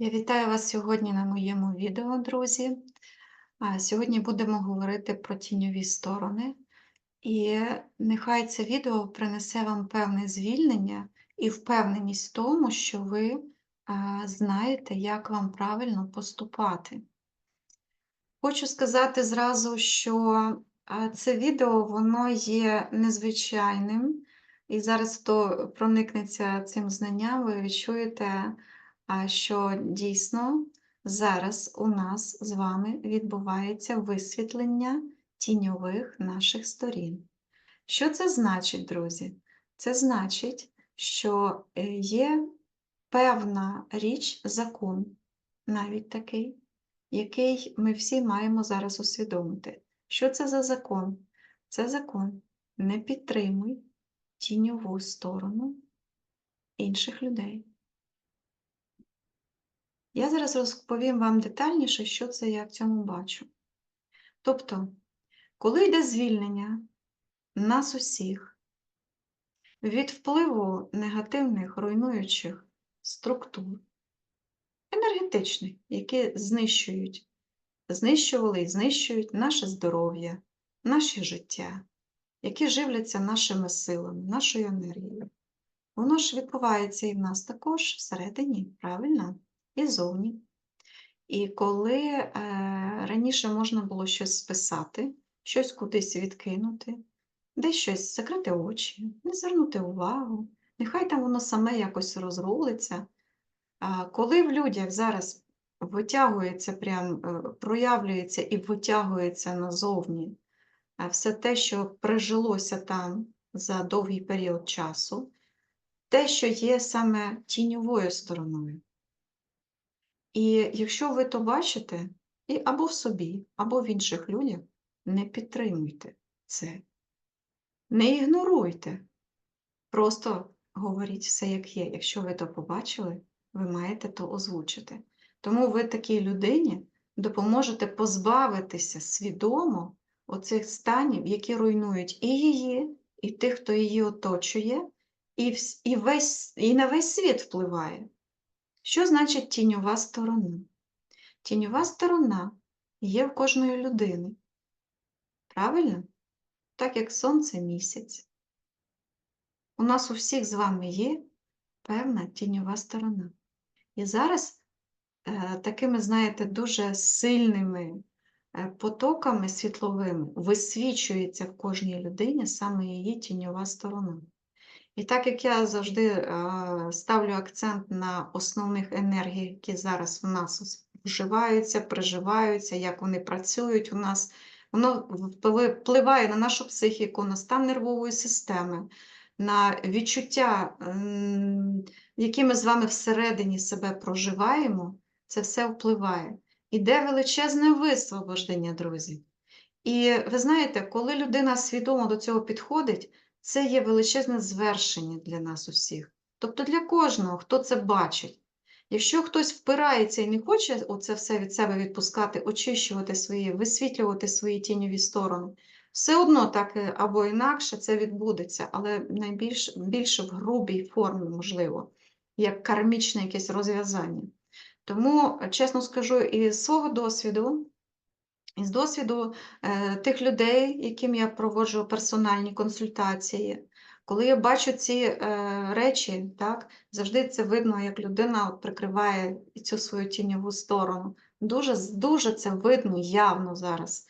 Я вітаю вас сьогодні на моєму відео, друзі. Сьогодні будемо говорити про тіньові сторони, і нехай це відео принесе вам певне звільнення і впевненість в тому, що ви знаєте, як вам правильно поступати. Хочу сказати зразу, що це відео воно є незвичайним, і зараз хто проникнеться цим знанням, ви відчуєте що дійсно зараз у нас з вами відбувається висвітлення тіньових наших сторін. Що це значить, друзі? Це значить, що е, є певна річ, закон, навіть такий, який ми всі маємо зараз усвідомити. Що це за закон? Це закон не підтримуй тіньову сторону інших людей. Я зараз розповім вам детальніше, що це я в цьому бачу. Тобто, коли йде звільнення нас усіх від впливу негативних руйнуючих структур, енергетичних, які знищують, знищували і знищують наше здоров'я, наше життя, які живляться нашими силами, нашою енергією. Воно ж відбувається і в нас також всередині, правильно? І зовні. І коли е, раніше можна було щось списати, щось кудись відкинути, десь щось закрити очі, не звернути увагу, нехай там воно саме якось розрулиться. А коли в людях зараз витягується, прям, е, проявлюється і витягується назовні все те, що прижилося там за довгий період часу, те, що є саме тіньовою стороною. І якщо ви то бачите, і або в собі, або в інших людях, не підтримуйте це. Не ігноруйте. Просто говоріть все, як є. Якщо ви то побачили, ви маєте то озвучити. Тому ви такій людині допоможете позбавитися свідомо оцих станів, які руйнують і її, і тих, хто її оточує, і, весь, і на весь світ впливає. Що значить тіньова сторона? Тіньова сторона є в кожної людини. Правильно? Так як сонце місяць. У нас у всіх з вами є певна тіньова сторона. І зараз е, такими, знаєте, дуже сильними е, потоками світловими висвічується в кожній людині саме її тіньова сторона. І так як я завжди е, ставлю акцент на основних енергіях, які зараз в нас вживаються, приживаються, як вони працюють у нас, воно впливає на нашу психіку, на стан нервової системи, на відчуття, які ми з вами всередині себе проживаємо, це все впливає. Іде величезне висвобождення, друзі. І ви знаєте, коли людина свідомо до цього підходить, це є величезне звершення для нас усіх. Тобто для кожного, хто це бачить. Якщо хтось впирається і не хоче оце все від себе відпускати, очищувати свої, висвітлювати свої тіньові сторони, все одно так е, або інакше це відбудеться, але найбільш більше в грубій формі, можливо, як кармічне якесь розв'язання. Тому, чесно скажу, із свого досвіду, із досвіду е, тих людей, яким я проводжу персональні консультації, коли я бачу ці е, речі, так, завжди це видно, як людина прикриває цю свою тіньову сторону. Дуже, Дуже це видно явно зараз.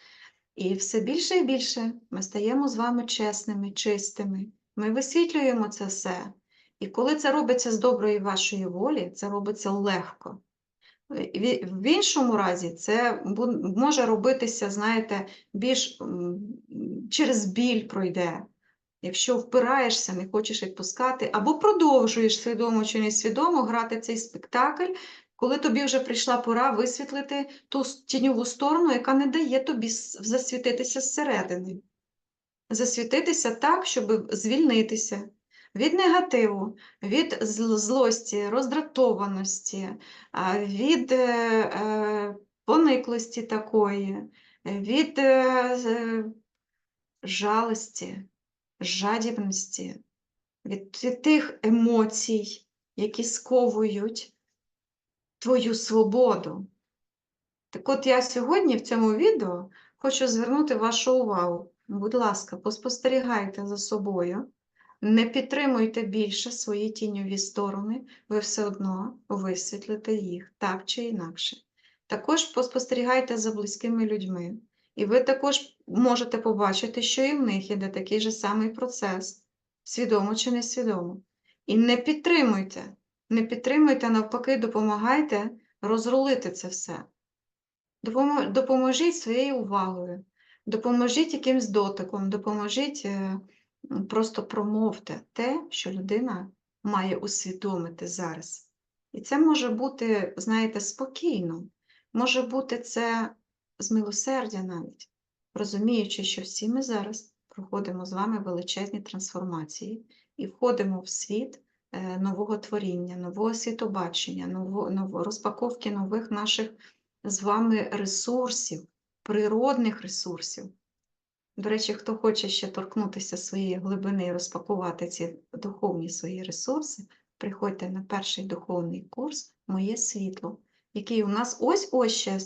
І все більше і більше ми стаємо з вами чесними, чистими. Ми висвітлюємо це все. І коли це робиться з доброї вашої волі, це робиться легко. В іншому разі це може робитися, знаєте, більш через біль пройде. Якщо впираєшся, не хочеш відпускати, або продовжуєш свідомо чи несвідомо грати цей спектакль, коли тобі вже прийшла пора висвітлити ту тіньову сторону, яка не дає тобі засвітитися зсередини. Засвітитися так, щоб звільнитися від негативу, від злості, роздратованості, від е, е, пониклості такої, від е, жалості, жадібності, від тих емоцій, які сковують твою свободу. Так от я сьогодні в цьому відео хочу звернути вашу увагу. Будь ласка, поспостерігайте за собою, не підтримуйте більше свої тіньові сторони, ви все одно висвітлите їх так чи інакше. Також поспостерігайте за близькими людьми, і ви також можете побачити, що і в них іде такий же самий процес, свідомо чи несвідомо. І не підтримуйте, не підтримуйте, навпаки, допомагайте розрулити це все. Допоможіть своєю увагою, допоможіть якимсь дотиком, допоможіть, е, просто промовте те, що людина має усвідомити зараз. І це може бути, знаєте, спокійно, може бути це з милосердя навіть, розуміючи, що всі ми зараз проходимо з вами величезні трансформації і входимо в світ е, нового творіння, нового світобачення, ново, ново, розпаковки нових наших з вами ресурсів, природних ресурсів. До речі, хто хоче ще торкнутися своєї глибини і розпакувати ці духовні свої ресурси, приходьте на перший духовний курс Моє світло, який у нас ось-ось ще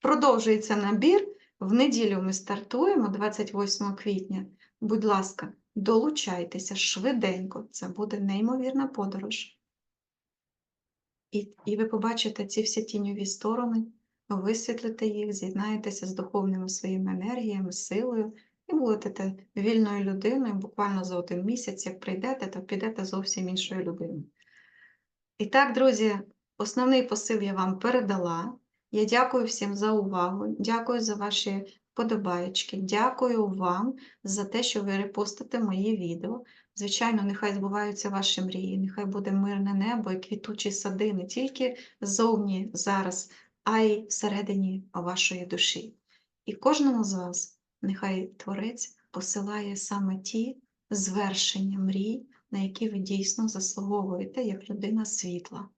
продовжується набір. В неділю ми стартуємо 28 квітня. Будь ласка, долучайтеся швиденько, це буде неймовірна подорож. І, і ви побачите ці всі тіньові сторони, висвітлите їх, з'єднаєтеся з духовними своїми енергіями, силою і будете вільною людиною буквально за один місяць, як прийдете, то підете зовсім іншою людиною. І так, друзі, основний посил я вам передала. Я дякую всім за увагу, дякую за ваші вподобаєчки, дякую вам за те, що ви репостите мої відео. Звичайно, нехай збуваються ваші мрії, нехай буде мирне небо і квітучі сади не тільки ззовні зараз, а й всередині вашої душі. І кожному з вас нехай Творець посилає саме ті звершення мрій, на які ви дійсно заслуговуєте як людина світла.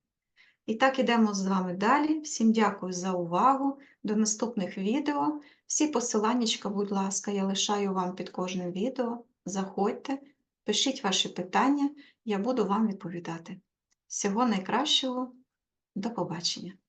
І так ідемо з вами далі. Всім дякую за увагу. До наступних відео. Всі посиланнячка, будь ласка, я лишаю вам під кожним відео. Заходьте, пишіть ваші питання, я буду вам відповідати. Всього найкращого, до побачення!